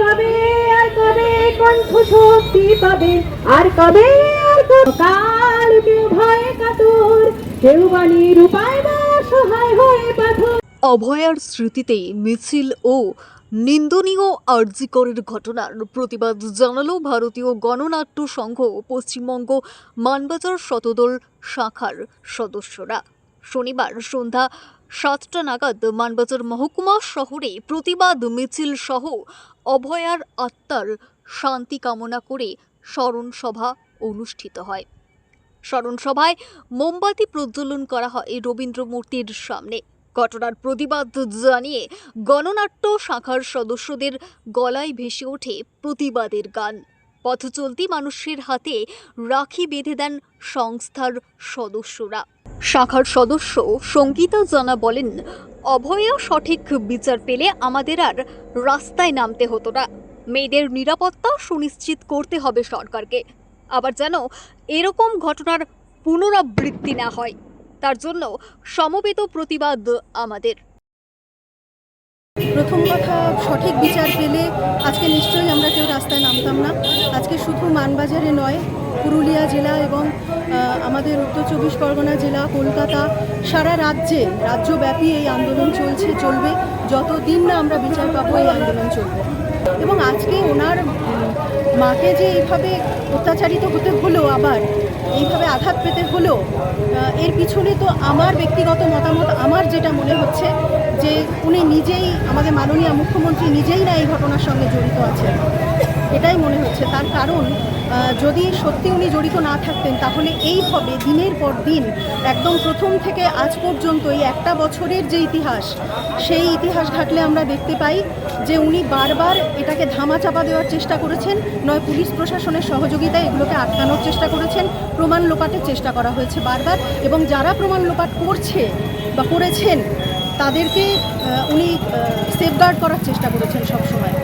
কবে আর কবে কণ্ঠ শক্তি পাবে? আর কবে আর কাল কেউ কাতর, কেউ বাণীর উপায় বা সহায় হয়ে পাথর। অভয়ার স্মৃতিতে মিছিল ও নিন্দনীয় আর্জিকরের ঘটনার প্রতিবাদ জানালো ভারতীয় গণনাট্য সংঘ পশ্চিমবঙ্গ মানবাজার শতদল শাখার সদস্যরা। শনিবার সন্ধ্যা সাতটা নাগাদ মানবাজার মহকুমা শহরে প্রতিবাদ মিছিল সহ অভয়ার আত্মার শান্তি কামনা করে স্মরণ সভা অনুষ্ঠিত হয়। স্মরণ সভায় মোমবাতি প্রজ্বলন করা হয় রবীন্দ্র মূর্তির সামনে। ঘটনার প্রতিবাদ জানিয়ে গণনাট্য শাখার সদস্যদের গলায় ভেসে ওঠে প্রতিবাদের গান। পথ চলতি মানুষের হাতে রাখি বেঁধে দেন সংস্থার সদস্যরা। শাখার সদস্য সঙ্গীতা জানা বলেন, অভয়া সঠিক বিচার পেলে আমাদের আর রাস্তায় নামতে হতো না। মেয়েদের নিরাপত্তা সুনিশ্চিত করতে হবে সরকারকে। আবার যেন এরকম ঘটনার পুনরাবৃত্তি না হয়। তার জন্য সমবেত প্রতিবাদ আমাদের। প্রথম কথা, সঠিক বিচার পেলে আজকে নিশ্চয়ই আমরা কেউ রাস্তায় নামতাম না। আজকে শুধু মানবাজারে নয়, পুরুলিয়া জেলা এবং আমাদের উত্তর চব্বিশ পরগনা জেলা, কলকাতা, সারা রাজ্যে রাজ্যব্যাপী এই আন্দোলন চলছে, চলবে। যতদিন না আমরা বিচার পাবো, এই আন্দোলন চলবে। এবং আজকে ওনার মাকে যে এইভাবে অত্যাচারিত হতে হলো আবার এইভাবে আঘাত পেতে হলেও এর পিছনে তো আমার ব্যক্তিগত মতামত, আমার যেটা মনে হচ্ছে যে উনি নিজেই আমাদের মাননীয় মুখ্যমন্ত্রী নিজেই না এই ঘটনার সঙ্গে জড়িত আছেন। এটাই মনে হচ্ছে। তার কারণ যদি সত্যি উনি জড়িত না থাকতেন, তাহলে এইভাবে দিনের পর দিন, একদম প্রথম থেকে আজ পর্যন্ত এই একটা বছরের যে ইতিহাস, সেই ইতিহাস ঘাটলে আমরা দেখতে পাই যে উনি বারবার এটাকে ধামাচাপা দেওয়ার চেষ্টা করেছেন, নয় পুলিশ প্রশাসনের সহযোগিতায় এগুলোকে আটকানোর চেষ্টা করেছেন, প্রমাণ লোপাটের চেষ্টা করা হয়েছে বারবার, এবং যারা প্রমাণ লোপাট করছে বা করেছেন, তাদেরকে উনি সেফগার্ড করার চেষ্টা করেছেন সবসময়।